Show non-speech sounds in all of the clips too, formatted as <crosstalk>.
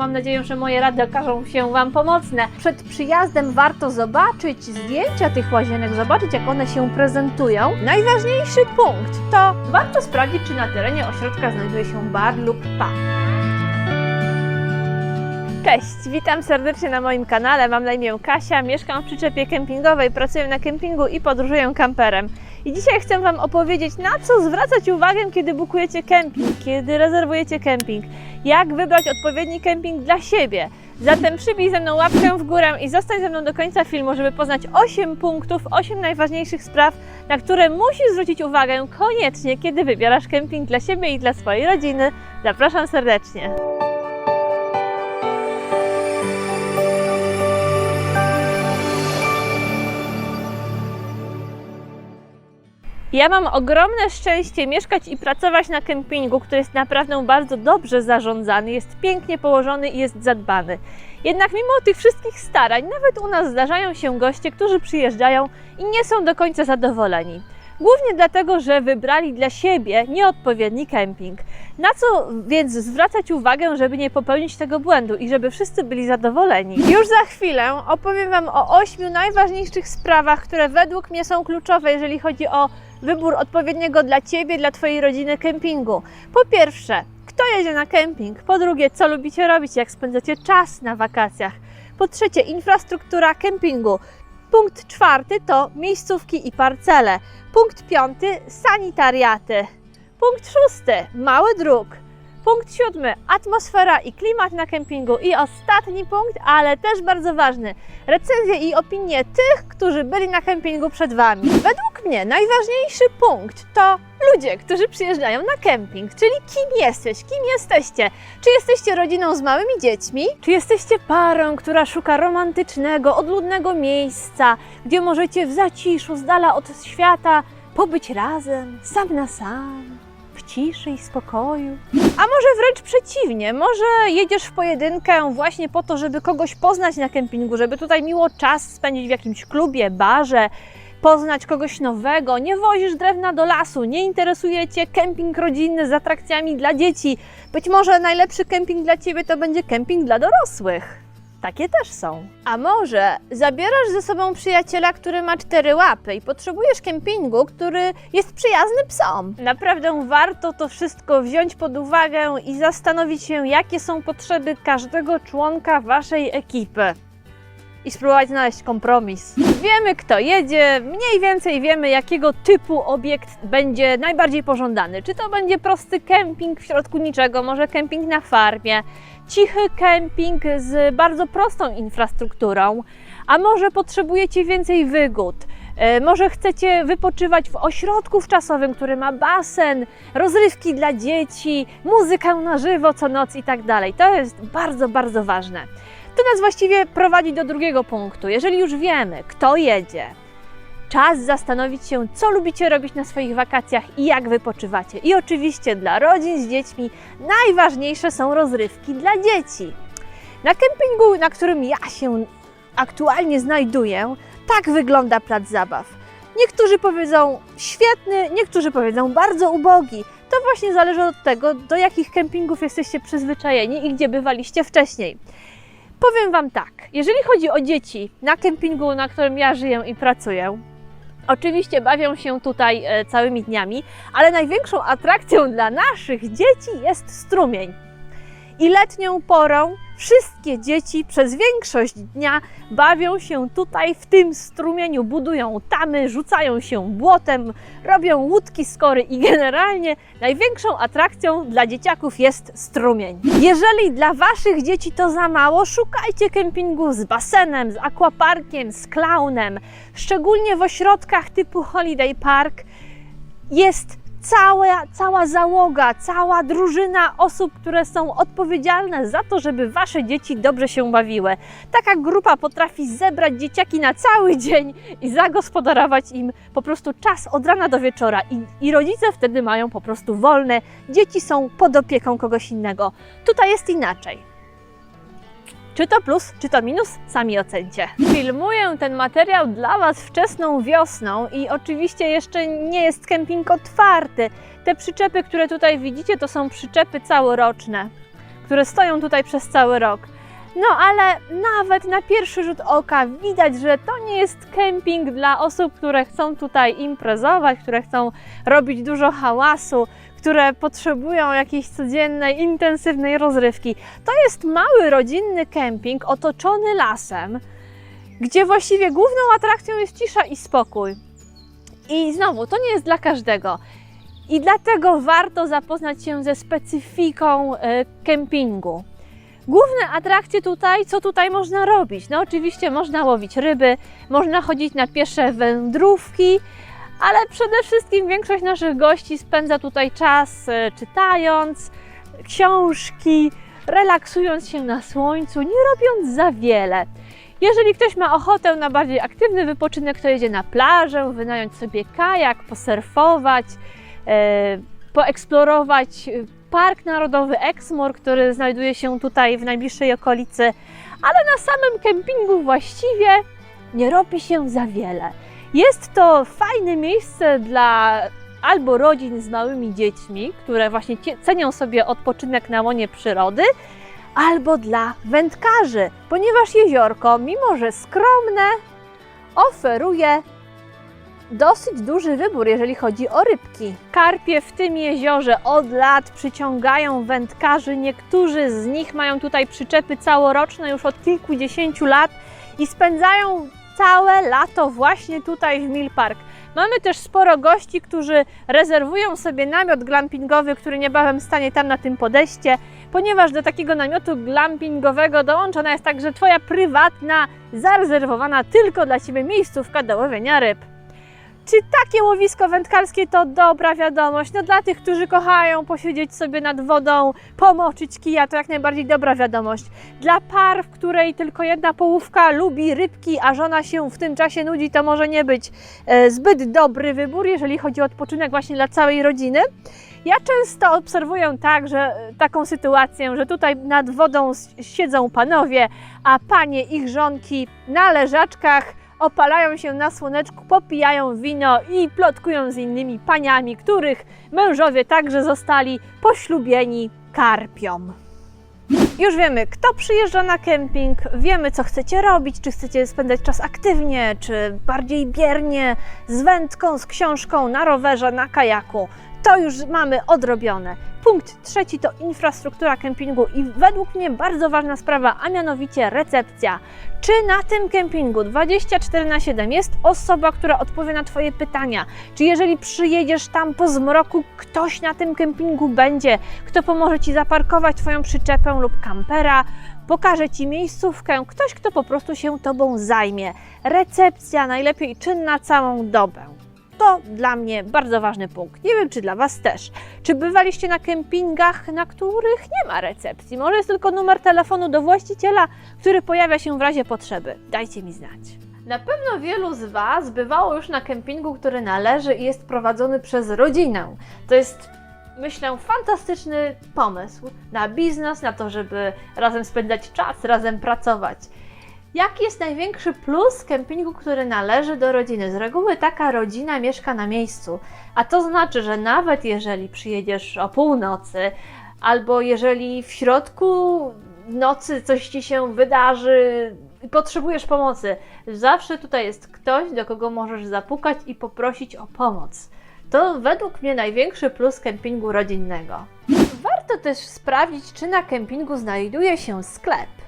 Mam nadzieję, że moje rady okażą się Wam pomocne. Przed przyjazdem warto zobaczyć zdjęcia tych łazienek, zobaczyć jak one się prezentują. Najważniejszy punkt to warto sprawdzić, czy na terenie ośrodka znajduje się bar lub pub. Cześć, witam serdecznie na moim kanale. Mam na imię Kasia, mieszkam w przyczepie kempingowej, pracuję na kempingu i podróżuję kamperem. I dzisiaj chcę Wam opowiedzieć, na co zwracać uwagę, kiedy bukujecie kemping, kiedy rezerwujecie kemping, jak wybrać odpowiedni kemping dla siebie. Zatem przybij ze mną łapkę w górę i zostań ze mną do końca filmu, żeby poznać 8 punktów, 8 najważniejszych spraw, na które musisz zwrócić uwagę koniecznie, kiedy wybierasz kemping dla siebie i dla swojej rodziny. Zapraszam serdecznie. Ja mam ogromne szczęście mieszkać i pracować na kempingu, który jest naprawdę bardzo dobrze zarządzany, jest pięknie położony i jest zadbany. Jednak mimo tych wszystkich starań, nawet u nas zdarzają się goście, którzy przyjeżdżają i nie są do końca zadowoleni. Głównie dlatego, że wybrali dla siebie nieodpowiedni kemping. Na co więc zwracać uwagę, żeby nie popełnić tego błędu i żeby wszyscy byli zadowoleni? Już za chwilę opowiem Wam o ośmiu najważniejszych sprawach, które według mnie są kluczowe, jeżeli chodzi o wybór odpowiedniego dla Ciebie, dla Twojej rodziny kempingu. Po pierwsze, kto jedzie na kemping? Po drugie, co lubicie robić, jak spędzacie czas na wakacjach? Po trzecie, infrastruktura kempingu. Punkt czwarty to miejscówki i parcele. Punkt piąty sanitariaty. Punkt szósty mały dróg. Punkt siódmy atmosfera i klimat na kempingu. I ostatni punkt, ale też bardzo ważny recenzje i opinie tych, którzy byli na kempingu przed Wami. Według mnie najważniejszy punkt to ludzie, którzy przyjeżdżają na kemping, czyli kim jesteś, kim jesteście. Czy jesteście rodziną z małymi dziećmi? Czy jesteście parą, która szuka romantycznego, odludnego miejsca, gdzie możecie w zaciszu, z dala od świata pobyć razem, sam na sam? Ciszy i spokoju. A może wręcz przeciwnie, może jedziesz w pojedynkę właśnie po to, żeby kogoś poznać na kempingu, żeby tutaj miło czas spędzić w jakimś klubie, barze, poznać kogoś nowego, nie wozisz drewna do lasu, nie interesuje Cię kemping rodzinny z atrakcjami dla dzieci. Być może najlepszy kemping dla Ciebie to będzie kemping dla dorosłych. Takie też są. A może zabierasz ze sobą przyjaciela, który ma cztery łapy i potrzebujesz kempingu, który jest przyjazny psom. Naprawdę warto to wszystko wziąć pod uwagę i zastanowić się, jakie są potrzeby każdego członka waszej ekipy. I spróbować znaleźć kompromis. Wiemy, kto jedzie, mniej więcej wiemy, jakiego typu obiekt będzie najbardziej pożądany. Czy to będzie prosty kemping w środku niczego, może kemping na farmie, cichy kemping z bardzo prostą infrastrukturą, a może potrzebujecie więcej wygód. E, Może chcecie wypoczywać w ośrodku wczasowym, który ma basen, rozrywki dla dzieci, muzykę na żywo co noc i tak dalej. To jest bardzo, bardzo ważne. To nas właściwie prowadzi do drugiego punktu. Jeżeli już wiemy, kto jedzie, czas zastanowić się, co lubicie robić na swoich wakacjach i jak wypoczywacie. I oczywiście dla rodzin z dziećmi najważniejsze są rozrywki dla dzieci. Na kempingu, na którym ja się aktualnie znajduję, tak wygląda plac zabaw. Niektórzy powiedzą świetny, niektórzy powiedzą bardzo ubogi. To właśnie zależy od tego, do jakich kempingów jesteście przyzwyczajeni i gdzie bywaliście wcześniej. Powiem Wam tak, jeżeli chodzi o dzieci na kempingu, na którym ja żyję i pracuję, oczywiście bawią się tutaj e, całymi dniami, ale największą atrakcją dla naszych dzieci jest strumień. I letnią porą wszystkie dzieci przez większość dnia bawią się tutaj w tym strumieniu, budują tamy, rzucają się błotem, robią łódki z i generalnie największą atrakcją dla dzieciaków jest strumień. Jeżeli dla Waszych dzieci to za mało, szukajcie kempingu z basenem, z aquaparkiem, z klaunem. Szczególnie w ośrodkach typu Holiday Park jest cała, cała załoga, cała drużyna osób, które są odpowiedzialne za to, żeby Wasze dzieci dobrze się bawiły. Taka grupa potrafi zebrać dzieciaki na cały dzień i zagospodarować im po prostu czas od rana do wieczora i, i rodzice wtedy mają po prostu wolne, dzieci są pod opieką kogoś innego. Tutaj jest inaczej. Czy to plus, czy to minus? Sami ocencie. Filmuję ten materiał dla Was wczesną wiosną i oczywiście jeszcze nie jest kemping otwarty. Te przyczepy, które tutaj widzicie, to są przyczepy całoroczne, które stoją tutaj przez cały rok. No ale nawet na pierwszy rzut oka widać, że to nie jest kemping dla osób, które chcą tutaj imprezować, które chcą robić dużo hałasu, które potrzebują jakiejś codziennej, intensywnej rozrywki. To jest mały rodzinny kemping otoczony lasem, gdzie właściwie główną atrakcją jest cisza i spokój. I znowu, to nie jest dla każdego. I dlatego warto zapoznać się ze specyfiką e, kempingu. Główne atrakcje tutaj, co tutaj można robić? No oczywiście można łowić ryby, można chodzić na piesze wędrówki, ale przede wszystkim większość naszych gości spędza tutaj czas e, czytając książki, relaksując się na słońcu, nie robiąc za wiele. Jeżeli ktoś ma ochotę na bardziej aktywny wypoczynek, to jedzie na plażę, wynająć sobie kajak, posurfować, e, poeksplorować Park Narodowy Exmoor, który znajduje się tutaj w najbliższej okolicy, ale na samym kempingu właściwie nie robi się za wiele. Jest to fajne miejsce dla albo rodzin z małymi dziećmi, które właśnie cenią sobie odpoczynek na łonie przyrody, albo dla wędkarzy, ponieważ jeziorko, mimo że skromne, oferuje dosyć duży wybór, jeżeli chodzi o rybki. Karpie w tym jeziorze od lat przyciągają wędkarzy. Niektórzy z nich mają tutaj przyczepy całoroczne już od kilkudziesięciu lat i spędzają całe lato właśnie tutaj w Mill Park. Mamy też sporo gości, którzy rezerwują sobie namiot glampingowy, który niebawem stanie tam na tym podejście, ponieważ do takiego namiotu glampingowego dołączona jest także Twoja prywatna, zarezerwowana tylko dla Ciebie miejscówka do łowienia ryb. Czy takie łowisko wędkarskie to dobra wiadomość? No dla tych, którzy kochają posiedzieć sobie nad wodą, pomoczyć kija, to jak najbardziej dobra wiadomość. Dla par, w której tylko jedna połówka lubi rybki, a żona się w tym czasie nudzi, to może nie być e, zbyt dobry wybór, jeżeli chodzi o odpoczynek właśnie dla całej rodziny. Ja często obserwuję tak, że e, taką sytuację, że tutaj nad wodą siedzą panowie, a panie ich żonki na leżaczkach opalają się na słoneczku, popijają wino i plotkują z innymi paniami, których mężowie także zostali poślubieni karpią. Już wiemy, kto przyjeżdża na kemping, wiemy, co chcecie robić, czy chcecie spędzać czas aktywnie, czy bardziej biernie, z wędką, z książką, na rowerze, na kajaku. To już mamy odrobione. Punkt trzeci to infrastruktura kempingu i według mnie bardzo ważna sprawa, a mianowicie recepcja. Czy na tym kempingu 24 na 7 jest osoba, która odpowie na Twoje pytania? Czy jeżeli przyjedziesz tam po zmroku, ktoś na tym kempingu będzie, kto pomoże Ci zaparkować Twoją przyczepę lub kampera, pokaże Ci miejscówkę, ktoś, kto po prostu się Tobą zajmie. Recepcja najlepiej czynna całą dobę. To dla mnie bardzo ważny punkt. Nie wiem, czy dla Was też. Czy bywaliście na kempingach, na których nie ma recepcji? Może jest tylko numer telefonu do właściciela, który pojawia się w razie potrzeby. Dajcie mi znać. Na pewno wielu z Was bywało już na kempingu, który należy i jest prowadzony przez rodzinę. To jest, myślę, fantastyczny pomysł na biznes, na to, żeby razem spędzać czas, razem pracować. Jaki jest największy plus kempingu, który należy do rodziny? Z reguły taka rodzina mieszka na miejscu, a to znaczy, że nawet jeżeli przyjedziesz o północy, albo jeżeli w środku nocy coś ci się wydarzy i potrzebujesz pomocy, zawsze tutaj jest ktoś, do kogo możesz zapukać i poprosić o pomoc. To według mnie największy plus kempingu rodzinnego. Warto też sprawdzić, czy na kempingu znajduje się sklep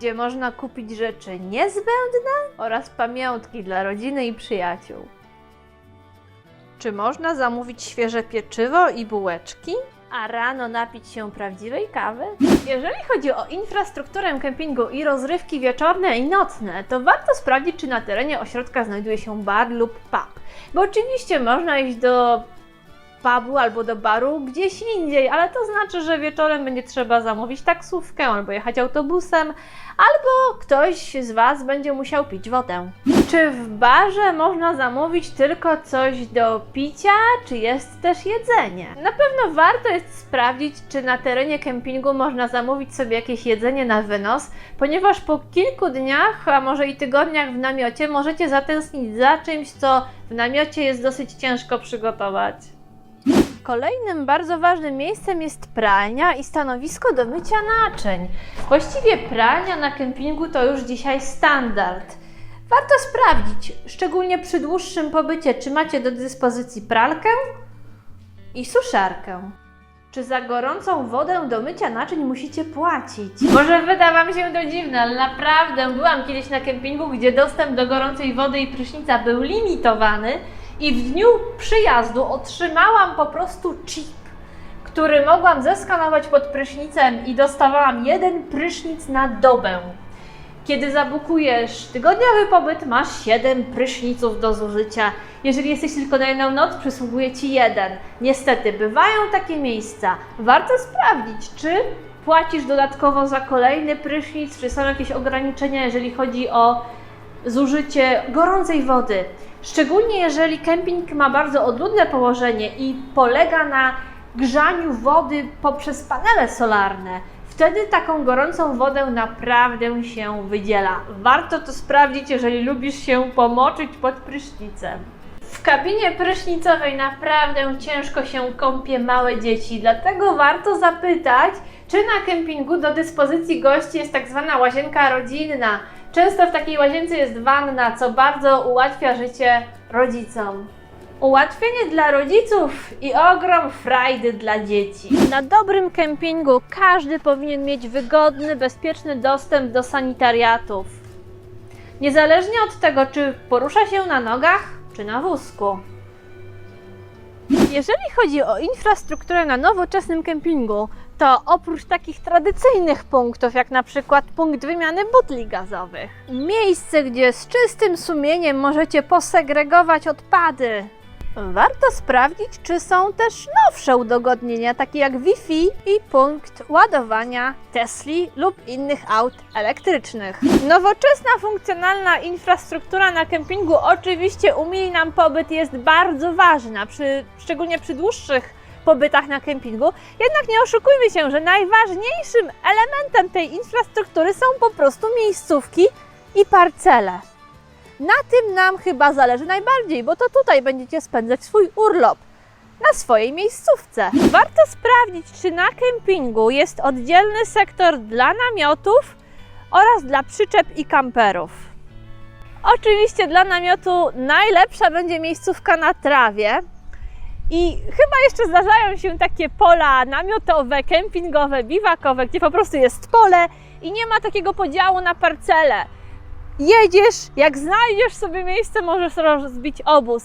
gdzie można kupić rzeczy niezbędne oraz pamiątki dla rodziny i przyjaciół. Czy można zamówić świeże pieczywo i bułeczki? A rano napić się prawdziwej kawy? Jeżeli chodzi o infrastrukturę kempingu i rozrywki wieczorne i nocne, to warto sprawdzić, czy na terenie ośrodka znajduje się bar lub pub. Bo oczywiście można iść do pubu albo do baru gdzieś indziej, ale to znaczy, że wieczorem będzie trzeba zamówić taksówkę albo jechać autobusem, albo ktoś z Was będzie musiał pić wodę. Czy w barze można zamówić tylko coś do picia, czy jest też jedzenie? Na pewno warto jest sprawdzić, czy na terenie kempingu można zamówić sobie jakieś jedzenie na wynos, ponieważ po kilku dniach, a może i tygodniach w namiocie możecie zatęsknić za czymś, co w namiocie jest dosyć ciężko przygotować. Kolejnym bardzo ważnym miejscem jest pralnia i stanowisko do mycia naczyń. Właściwie pralnia na kempingu to już dzisiaj standard. Warto sprawdzić, szczególnie przy dłuższym pobycie, czy macie do dyspozycji pralkę i suszarkę. Czy za gorącą wodę do mycia naczyń musicie płacić? Może wyda Wam się to dziwne, ale naprawdę byłam kiedyś na kempingu, gdzie dostęp do gorącej wody i prysznica był limitowany i w dniu przyjazdu otrzymałam po prostu chip, który mogłam zeskanować pod prysznicem i dostawałam jeden prysznic na dobę. Kiedy zabukujesz tygodniowy pobyt, masz 7 pryszniców do zużycia. Jeżeli jesteś tylko na jedną noc, przysługuje Ci jeden. Niestety, bywają takie miejsca. Warto sprawdzić, czy płacisz dodatkowo za kolejny prysznic, czy są jakieś ograniczenia, jeżeli chodzi o zużycie gorącej wody. Szczególnie jeżeli kemping ma bardzo odludne położenie i polega na grzaniu wody poprzez panele solarne. Wtedy taką gorącą wodę naprawdę się wydziela. Warto to sprawdzić, jeżeli lubisz się pomoczyć pod prysznicem. W kabinie prysznicowej naprawdę ciężko się kąpie małe dzieci, dlatego warto zapytać, czy na kempingu do dyspozycji gości jest tak zwana łazienka rodzinna. Często w takiej łazience jest wanna, co bardzo ułatwia życie rodzicom. Ułatwienie dla rodziców i ogrom frajdy dla dzieci. Na dobrym kempingu każdy powinien mieć wygodny, bezpieczny dostęp do sanitariatów. Niezależnie od tego, czy porusza się na nogach, czy na wózku. Jeżeli chodzi o infrastrukturę na nowoczesnym kempingu, to oprócz takich tradycyjnych punktów, jak na przykład punkt wymiany butli gazowych, miejsce, gdzie z czystym sumieniem możecie posegregować odpady, warto sprawdzić, czy są też nowsze udogodnienia, takie jak Wi-Fi i punkt ładowania Tesli lub innych aut elektrycznych. Nowoczesna, funkcjonalna infrastruktura na kempingu oczywiście umili nam pobyt, jest bardzo ważna, przy, szczególnie przy dłuższych pobytach na kempingu. Jednak nie oszukujmy się, że najważniejszym elementem tej infrastruktury są po prostu miejscówki i parcele. Na tym nam chyba zależy najbardziej, bo to tutaj będziecie spędzać swój urlop. Na swojej miejscówce. Warto sprawdzić, czy na kempingu jest oddzielny sektor dla namiotów oraz dla przyczep i kamperów. Oczywiście dla namiotu najlepsza będzie miejscówka na trawie. I chyba jeszcze zdarzają się takie pola namiotowe, kempingowe, biwakowe, gdzie po prostu jest pole i nie ma takiego podziału na parcele. Jedziesz, jak znajdziesz sobie miejsce, możesz rozbić obóz.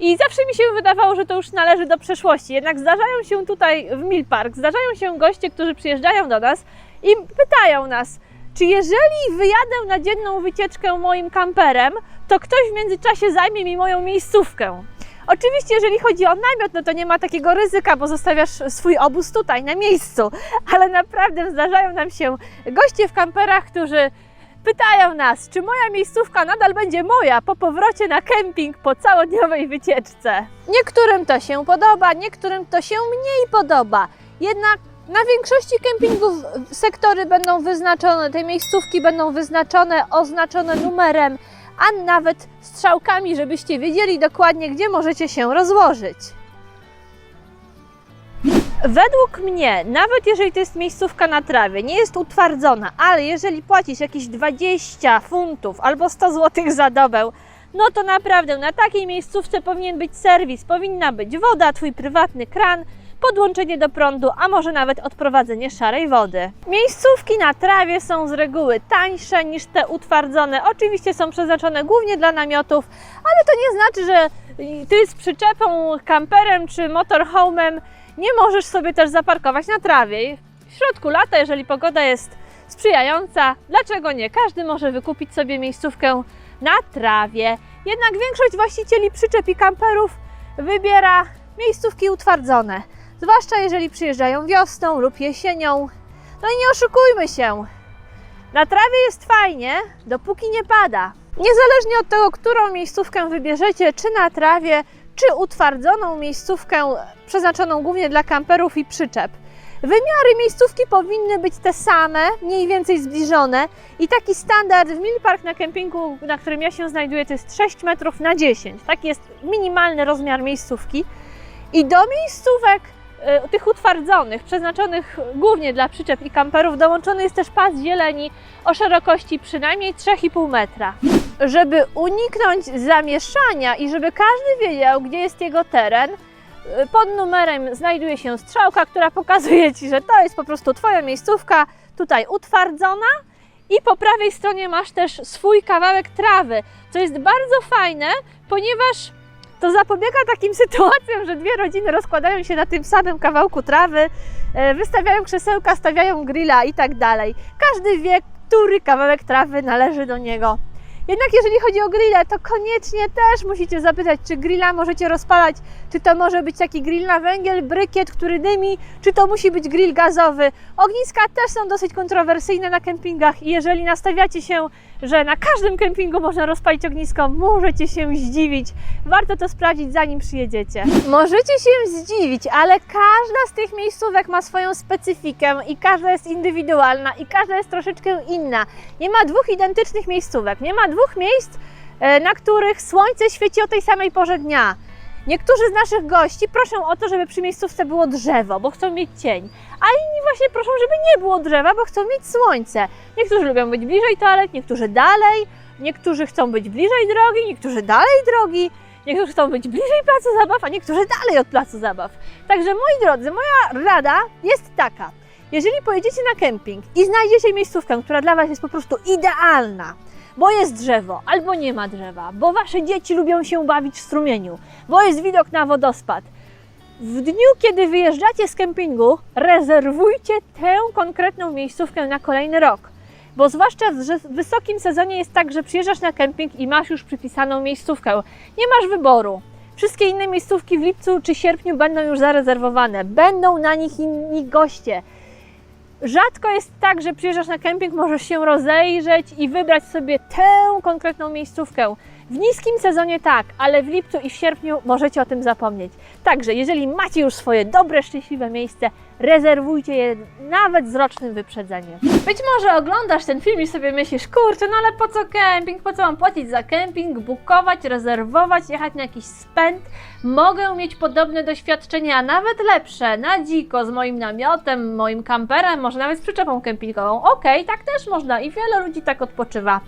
I zawsze mi się wydawało, że to już należy do przeszłości. Jednak zdarzają się tutaj w Milpark, zdarzają się goście, którzy przyjeżdżają do nas i pytają nas, czy jeżeli wyjadę na dzienną wycieczkę moim kamperem, to ktoś w międzyczasie zajmie mi moją miejscówkę. Oczywiście, jeżeli chodzi o namiot, no to nie ma takiego ryzyka, bo zostawiasz swój obóz tutaj, na miejscu. Ale naprawdę zdarzają nam się goście w kamperach, którzy pytają nas, czy moja miejscówka nadal będzie moja po powrocie na kemping po całodniowej wycieczce. Niektórym to się podoba, niektórym to się mniej podoba. Jednak na większości kempingów sektory będą wyznaczone, te miejscówki będą wyznaczone, oznaczone numerem, a nawet strzałkami, żebyście wiedzieli dokładnie, gdzie możecie się rozłożyć. Według mnie, nawet jeżeli to jest miejscówka na trawie, nie jest utwardzona, ale jeżeli płacisz jakieś 20 funtów albo 100 zł za dobę, no to naprawdę na takiej miejscówce powinien być serwis, powinna być woda, twój prywatny kran, podłączenie do prądu, a może nawet odprowadzenie szarej wody. Miejscówki na trawie są z reguły tańsze niż te utwardzone. Oczywiście są przeznaczone głównie dla namiotów, ale to nie znaczy, że ty z przyczepą, kamperem czy motorhomem nie możesz sobie też zaparkować na trawie. W środku lata, jeżeli pogoda jest sprzyjająca, dlaczego nie? Każdy może wykupić sobie miejscówkę na trawie. Jednak większość właścicieli przyczep i kamperów wybiera miejscówki utwardzone. Zwłaszcza jeżeli przyjeżdżają wiosną lub jesienią. No i nie oszukujmy się. Na trawie jest fajnie, dopóki nie pada. Niezależnie od tego, którą miejscówkę wybierzecie, czy na trawie, czy utwardzoną miejscówkę przeznaczoną głównie dla kamperów i przyczep. Wymiary miejscówki powinny być te same, mniej więcej zbliżone i taki standard w Milpark na kempingu, na którym ja się znajduję, to jest 6 metrów na 10. Taki jest minimalny rozmiar miejscówki. I do miejscówek tych utwardzonych, przeznaczonych głównie dla przyczep i kamperów, dołączony jest też pas zieleni o szerokości przynajmniej 3,5 metra. Żeby uniknąć zamieszania i żeby każdy wiedział, gdzie jest jego teren, y, pod numerem znajduje się strzałka, która pokazuje Ci, że to jest po prostu Twoja miejscówka, tutaj utwardzona. I po prawej stronie masz też swój kawałek trawy, co jest bardzo fajne, ponieważ to zapobiega takim <laughs> sytuacjom, że dwie rodziny rozkładają się na tym samym kawałku trawy, e, wystawiają krzesełka, stawiają grilla i tak dalej. Każdy wie, który kawałek trawy należy do niego. Jednak jeżeli chodzi o grille, to koniecznie też musicie zapytać, czy grilla możecie rozpalać, czy to może być taki grill na węgiel, brykiet, który dymi, czy to musi być grill gazowy. Ogniska też są dosyć kontrowersyjne na kempingach i jeżeli nastawiacie się, że na każdym kempingu można rozpalić ognisko, możecie się zdziwić. Warto to sprawdzić zanim przyjedziecie. Możecie się zdziwić, ale każda z tych miejscówek ma swoją specyfikę i każda jest indywidualna i każda jest troszeczkę inna. Nie ma dwóch identycznych miejscówek, nie ma dwóch miejsc, e, na których słońce świeci o tej samej porze dnia. Niektórzy z naszych gości proszą o to, żeby przy miejscówce było drzewo, bo chcą mieć cień, a inni właśnie proszą, żeby nie było drzewa, bo chcą mieć słońce. Niektórzy lubią być bliżej toalet, niektórzy dalej, niektórzy chcą być bliżej drogi, niektórzy dalej drogi, niektórzy chcą być bliżej placu zabaw, a niektórzy dalej od placu zabaw. Także moi drodzy, moja rada jest taka. Jeżeli pojedziecie na kemping i znajdziecie miejscówkę, która dla Was jest po prostu idealna, bo jest drzewo albo nie ma drzewa, bo Wasze dzieci lubią się bawić w strumieniu, bo jest widok na wodospad, w dniu, kiedy wyjeżdżacie z kempingu, rezerwujcie tę konkretną miejscówkę na kolejny rok. Bo zwłaszcza w wysokim sezonie jest tak, że przyjeżdżasz na kemping i masz już przypisaną miejscówkę. Nie masz wyboru. Wszystkie inne miejscówki w lipcu czy sierpniu będą już zarezerwowane. Będą na nich inni goście. Rzadko jest tak, że przyjeżdżasz na kemping, możesz się rozejrzeć i wybrać sobie tę konkretną miejscówkę. W niskim sezonie tak, ale w lipcu i w sierpniu możecie o tym zapomnieć. Także, jeżeli macie już swoje dobre, szczęśliwe miejsce, rezerwujcie je nawet z rocznym wyprzedzeniem. Być może oglądasz ten film i sobie myślisz, kurczę, no ale po co kemping, po co mam płacić za kemping, bukować, rezerwować, jechać na jakiś spęd? Mogę mieć podobne doświadczenie, a nawet lepsze, na dziko, z moim namiotem, moim kamperem, może nawet z przyczepą kempingową. Okej, tak też można i wiele ludzi tak odpoczywa.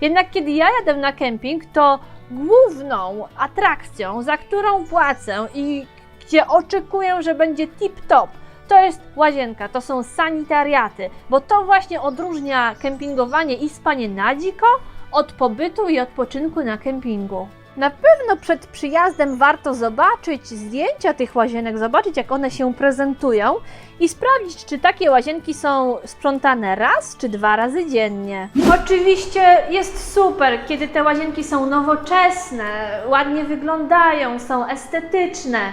Jednak kiedy ja jadę na kemping, to główną atrakcją, za którą płacę i gdzie oczekuję, że będzie tip-top, to jest łazienka, to są sanitariaty, bo to właśnie odróżnia kempingowanie i spanie na dziko od pobytu i odpoczynku na kempingu. Na pewno przed przyjazdem warto zobaczyć zdjęcia tych łazienek, zobaczyć jak one się prezentują i sprawdzić, czy takie łazienki są sprzątane raz czy dwa razy dziennie. Oczywiście jest super, kiedy te łazienki są nowoczesne, ładnie wyglądają, są estetyczne.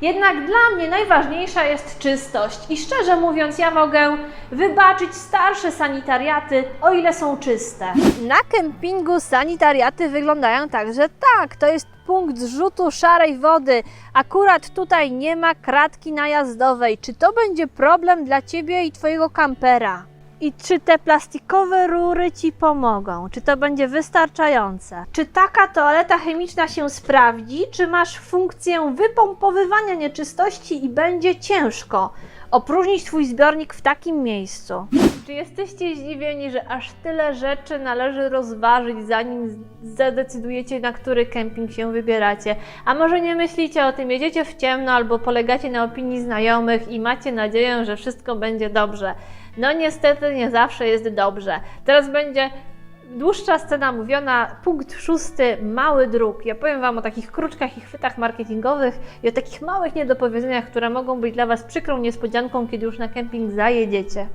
Jednak dla mnie najważniejsza jest czystość i szczerze mówiąc, ja mogę wybaczyć starsze sanitariaty, o ile są czyste. Na kempingu sanitariaty wyglądają tak, że tak, to jest punkt zrzutu szarej wody. Akurat tutaj nie ma kratki najazdowej. Czy to będzie problem dla Ciebie i Twojego kampera? I czy te plastikowe rury Ci pomogą? Czy to będzie wystarczające? Czy taka toaleta chemiczna się sprawdzi? Czy masz funkcję wypompowywania nieczystości i będzie ciężko opróżnić Twój zbiornik w takim miejscu? Czy jesteście zdziwieni, że aż tyle rzeczy należy rozważyć, zanim zadecydujecie, na który kemping się wybieracie? A może nie myślicie o tym, jedziecie w ciemno albo polegacie na opinii znajomych i macie nadzieję, że wszystko będzie dobrze? No niestety nie zawsze jest dobrze. Teraz będzie dłuższa scena mówiona, punkt szósty, mały druk. Ja powiem Wam o takich kruczkach i chwytach marketingowych i o takich małych niedopowiedzeniach, które mogą być dla Was przykrą niespodzianką, kiedy już na kemping zajedziecie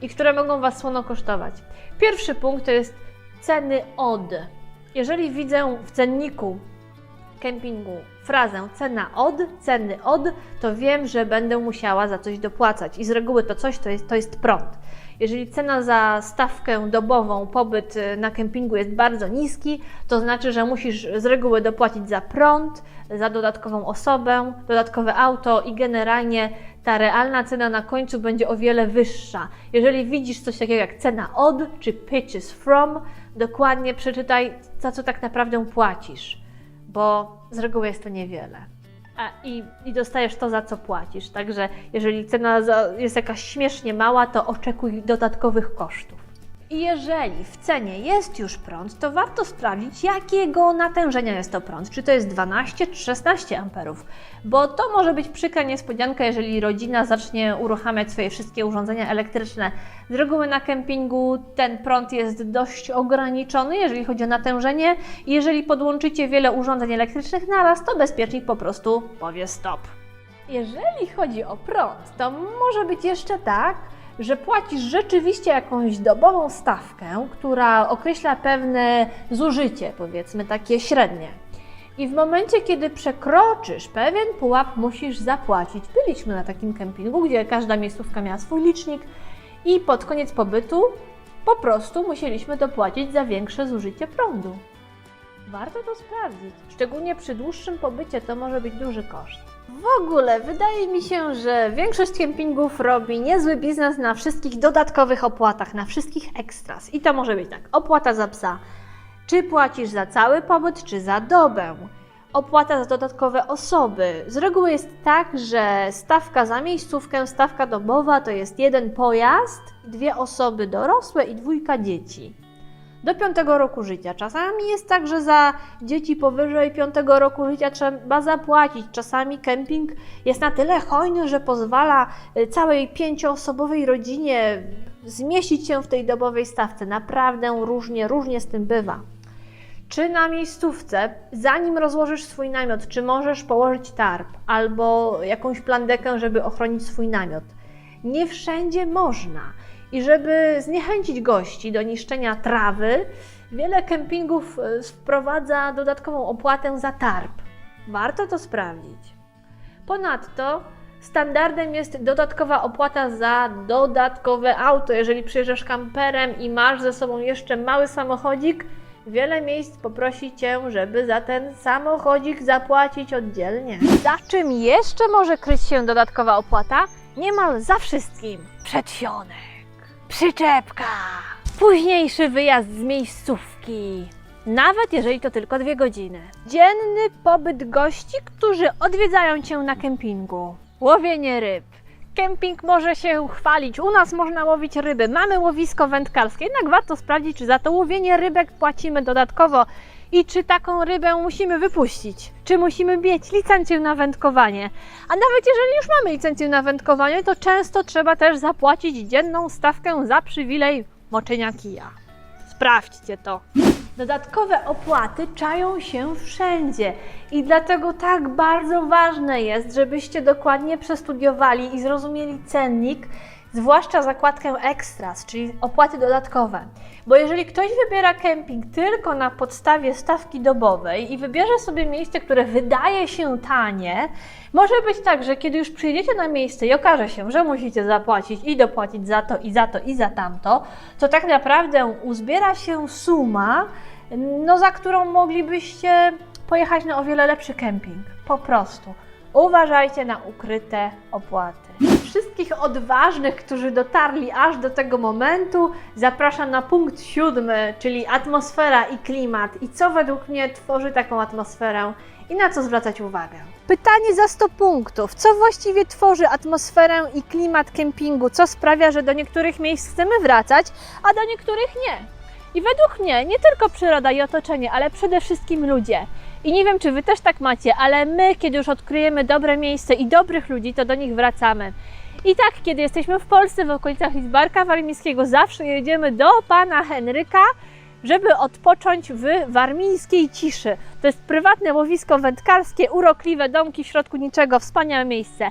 i które mogą Was słono kosztować. Pierwszy punkt to jest ceny od. Jeżeli widzę w cenniku kempingu frazę cena od, ceny od, to wiem, że będę musiała za coś dopłacać. I z reguły to coś to jest, to jest prąd. Jeżeli cena za stawkę dobową, pobyt y, na kempingu jest bardzo niski, to znaczy, że musisz z reguły dopłacić za prąd, za dodatkową osobę, dodatkowe auto i generalnie ta realna cena na końcu będzie o wiele wyższa. Jeżeli widzisz coś takiego jak cena od czy pitches from, dokładnie przeczytaj, za co tak naprawdę płacisz bo z reguły jest to niewiele. A, i, I dostajesz to, za co płacisz. Także jeżeli cena jest jakaś śmiesznie mała, to oczekuj dodatkowych kosztów. I jeżeli w cenie jest już prąd, to warto sprawdzić, jakiego natężenia jest to prąd. Czy to jest 12 czy 16 amperów, bo to może być przykra niespodzianka, jeżeli rodzina zacznie uruchamiać swoje wszystkie urządzenia elektryczne. Z reguły na kempingu ten prąd jest dość ograniczony, jeżeli chodzi o natężenie. Jeżeli podłączycie wiele urządzeń elektrycznych naraz, to bezpiecznik po prostu powie stop. Jeżeli chodzi o prąd, to może być jeszcze tak, że płacisz rzeczywiście jakąś dobową stawkę, która określa pewne zużycie, powiedzmy takie średnie. I w momencie, kiedy przekroczysz pewien pułap, musisz zapłacić. Byliśmy na takim kempingu, gdzie każda miejscówka miała swój licznik i pod koniec pobytu po prostu musieliśmy dopłacić za większe zużycie prądu. Warto to sprawdzić. Szczególnie przy dłuższym pobycie to może być duży koszt. W ogóle wydaje mi się, że większość kempingów robi niezły biznes na wszystkich dodatkowych opłatach, na wszystkich ekstras. I to może być tak: opłata za psa. Czy płacisz za cały pobyt, czy za dobę? Opłata za dodatkowe osoby. Z reguły jest tak, że stawka za miejscówkę, stawka dobowa to jest jeden pojazd, dwie osoby dorosłe i dwójka dzieci do 5 roku życia. Czasami jest tak, że za dzieci powyżej 5 roku życia trzeba zapłacić. Czasami kemping jest na tyle hojny, że pozwala y, całej pięcioosobowej rodzinie zmieścić się w tej dobowej stawce. Naprawdę różnie, różnie z tym bywa. Czy na miejscówce, zanim rozłożysz swój namiot, czy możesz położyć tarp albo jakąś plandekę, żeby ochronić swój namiot? Nie wszędzie można. I żeby zniechęcić gości do niszczenia trawy, wiele kempingów e, wprowadza dodatkową opłatę za tarp. Warto to sprawdzić. Ponadto standardem jest dodatkowa opłata za dodatkowe auto. Jeżeli przyjeżdżasz kamperem i masz ze sobą jeszcze mały samochodzik, wiele miejsc poprosi cię, żeby za ten samochodzik zapłacić oddzielnie. Za czym jeszcze może kryć się dodatkowa opłata? Niemal za wszystkim. Przedsionek przyczepka, późniejszy wyjazd z miejscówki. Nawet jeżeli to tylko dwie godziny. Dzienny pobyt gości, którzy odwiedzają Cię na kempingu. Łowienie ryb. Kemping może się chwalić, u nas można łowić ryby, mamy łowisko wędkarskie, jednak warto sprawdzić, czy za to łowienie rybek płacimy dodatkowo i czy taką rybę musimy wypuścić, czy musimy mieć licencję na wędkowanie. A nawet jeżeli już mamy licencję na wędkowanie, to często trzeba też zapłacić dzienną stawkę za przywilej moczenia kija. Sprawdźcie to. Dodatkowe opłaty czają się wszędzie i dlatego tak bardzo ważne jest, żebyście dokładnie przestudiowali i zrozumieli cennik, zwłaszcza zakładkę extras, czyli opłaty dodatkowe. Bo jeżeli ktoś wybiera kemping tylko na podstawie stawki dobowej i wybierze sobie miejsce, które wydaje się tanie, może być tak, że kiedy już przyjedziecie na miejsce i okaże się, że musicie zapłacić i dopłacić za to, i za to, i za tamto, to tak naprawdę uzbiera się suma, no, za którą moglibyście pojechać na o wiele lepszy kemping. Po prostu. Uważajcie na ukryte opłaty. Wszystkich odważnych, którzy dotarli aż do tego momentu, zapraszam na punkt siódmy, czyli atmosfera i klimat. I co według mnie tworzy taką atmosferę i na co zwracać uwagę. Pytanie za 100 punktów. Co właściwie tworzy atmosferę i klimat kempingu? Co sprawia, że do niektórych miejsc chcemy wracać, a do niektórych nie? I według mnie nie tylko przyroda i otoczenie, ale przede wszystkim ludzie. I nie wiem, czy Wy też tak macie, ale my, kiedy już odkryjemy dobre miejsce i dobrych ludzi, to do nich wracamy. I tak, kiedy jesteśmy w Polsce, w okolicach Lidzbarka Warmińskiego, zawsze jedziemy do pana Henryka, żeby odpocząć w warmińskiej ciszy. To jest prywatne łowisko wędkarskie, urokliwe domki w środku niczego, wspaniałe miejsce.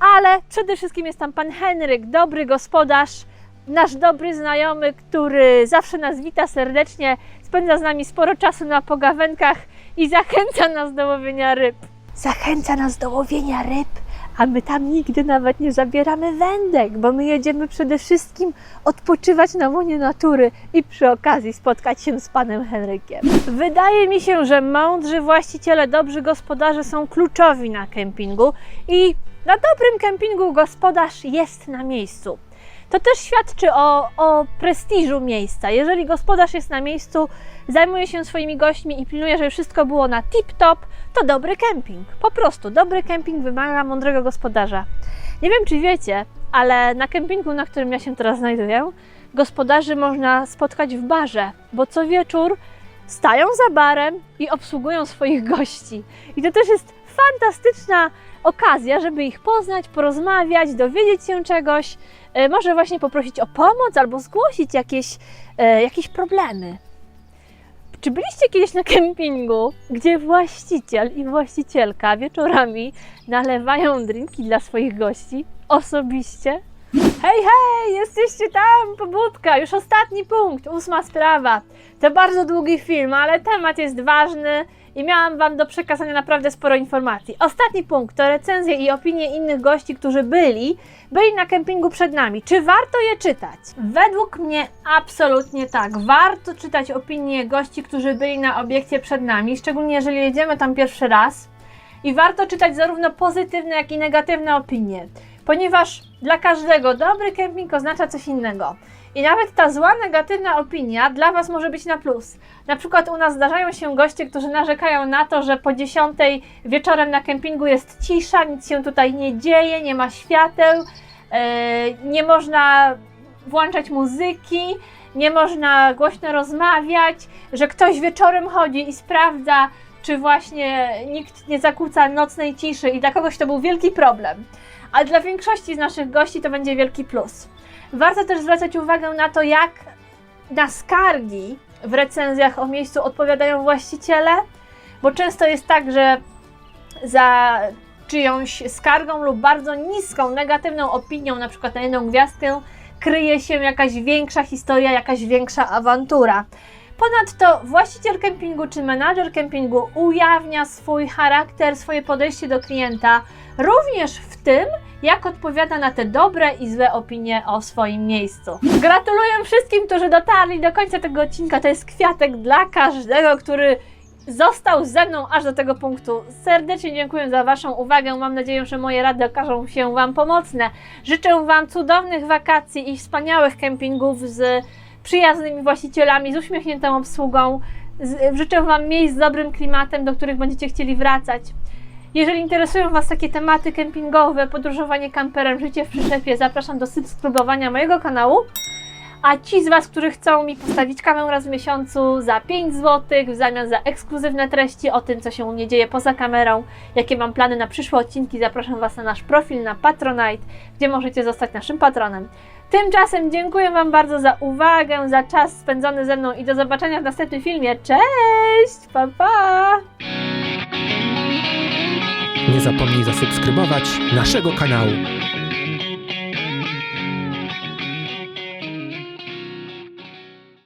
Ale przede wszystkim jest tam pan Henryk, dobry gospodarz, nasz dobry znajomy, który zawsze nas wita serdecznie, spędza z nami sporo czasu na pogawędkach i zachęca nas do łowienia ryb. Zachęca nas do łowienia ryb, a my tam nigdy nawet nie zabieramy wędek, bo my jedziemy przede wszystkim odpoczywać na łonie natury i przy okazji spotkać się z panem Henrykiem. Wydaje mi się, że mądrzy właściciele, dobrzy gospodarze są kluczowi na kempingu i na dobrym kempingu gospodarz jest na miejscu. To też świadczy o, o prestiżu miejsca. Jeżeli gospodarz jest na miejscu, zajmuje się swoimi gośćmi i pilnuje, żeby wszystko było na tip-top, to dobry kemping. Po prostu dobry kemping wymaga mądrego gospodarza. Nie wiem, czy wiecie, ale na kempingu, na którym ja się teraz znajduję, gospodarzy można spotkać w barze, bo co wieczór stają za barem i obsługują swoich gości. I to też jest fantastyczna okazja, żeby ich poznać, porozmawiać, dowiedzieć się czegoś, może właśnie poprosić o pomoc albo zgłosić jakieś, e, jakieś problemy. Czy byliście kiedyś na kempingu, gdzie właściciel i właścicielka wieczorami nalewają drinki dla swoich gości osobiście? Hej, hej, jesteście tam, pobudka, już ostatni punkt, ósma sprawa. To bardzo długi film, ale temat jest ważny i miałam Wam do przekazania naprawdę sporo informacji. Ostatni punkt to recenzje i opinie innych gości, którzy byli, byli na kempingu przed nami. Czy warto je czytać? Według mnie absolutnie tak. Warto czytać opinie gości, którzy byli na obiekcie przed nami, szczególnie jeżeli jedziemy tam pierwszy raz. I warto czytać zarówno pozytywne, jak i negatywne opinie, ponieważ dla każdego dobry kemping oznacza coś innego. I nawet ta zła, negatywna opinia dla Was może być na plus. Na przykład u nas zdarzają się goście, którzy narzekają na to, że po 10 wieczorem na kempingu jest cisza, nic się tutaj nie dzieje, nie ma świateł, e, nie można włączać muzyki, nie można głośno rozmawiać, że ktoś wieczorem chodzi i sprawdza, czy właśnie nikt nie zakłóca nocnej ciszy i dla kogoś to był wielki problem. Ale dla większości z naszych gości to będzie wielki plus. Warto też zwracać uwagę na to, jak na skargi w recenzjach o miejscu odpowiadają właściciele, bo często jest tak, że za czyjąś skargą lub bardzo niską, negatywną opinią, na przykład na jedną gwiazdkę, kryje się jakaś większa historia, jakaś większa awantura. Ponadto właściciel kempingu czy menadżer kempingu ujawnia swój charakter, swoje podejście do klienta, również w tym, jak odpowiada na te dobre i złe opinie o swoim miejscu. Gratuluję wszystkim, którzy dotarli do końca tego odcinka. To jest kwiatek dla każdego, który został ze mną aż do tego punktu. Serdecznie dziękuję za Waszą uwagę. Mam nadzieję, że moje rady okażą się Wam pomocne. Życzę Wam cudownych wakacji i wspaniałych kempingów z przyjaznymi właścicielami, z uśmiechniętą obsługą. Życzę Wam miejsc z dobrym klimatem, do których będziecie chcieli wracać. Jeżeli interesują Was takie tematy kempingowe, podróżowanie kamperem, życie w przyczepie, zapraszam do subskrybowania mojego kanału. A ci z Was, którzy chcą mi postawić kamerę raz w miesiącu za 5 zł, w zamian za ekskluzywne treści o tym, co się u mnie dzieje poza kamerą, jakie mam plany na przyszłe odcinki, zapraszam Was na nasz profil na Patronite, gdzie możecie zostać naszym patronem. Tymczasem dziękuję Wam bardzo za uwagę, za czas spędzony ze mną i do zobaczenia w następnym filmie. Cześć! Pa, pa! Nie zapomnij zasubskrybować naszego kanału.